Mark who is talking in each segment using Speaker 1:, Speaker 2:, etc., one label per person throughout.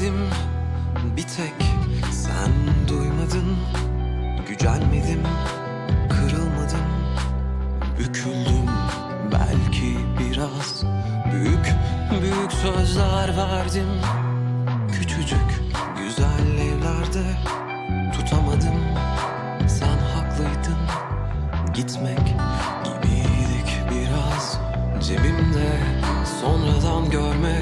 Speaker 1: söyledim bir tek sen duymadın. Gücenmedim, kırılmadım, büküldüm belki biraz. Büyük, büyük sözler verdim. Küçücük, güzel evlerde tutamadım. Sen haklıydın, gitmek gibiydik biraz. Cebimde sonradan görme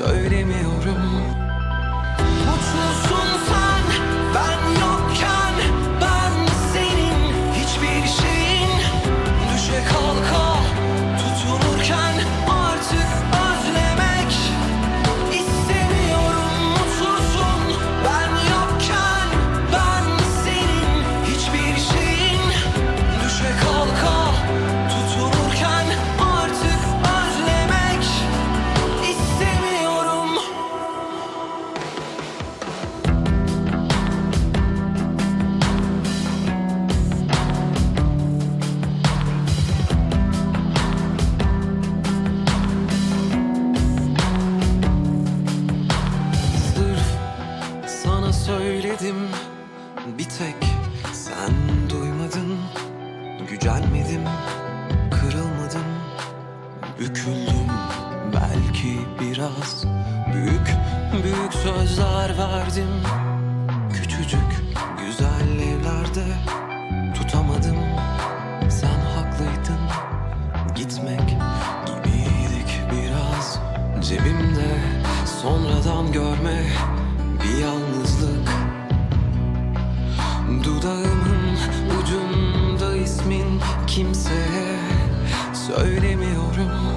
Speaker 1: söylemiyorum söyledim bir tek. Sen duymadın Gücenmedim, kırılmadım, büküldüm belki biraz. Büyük, büyük sözler verdim. Küçücük, güzel evlerde tutamadım. Sen haklıydın, gitmek gibiydik biraz. Cebimde sonradan görme bir yalnızlık kimseye söylemiyorum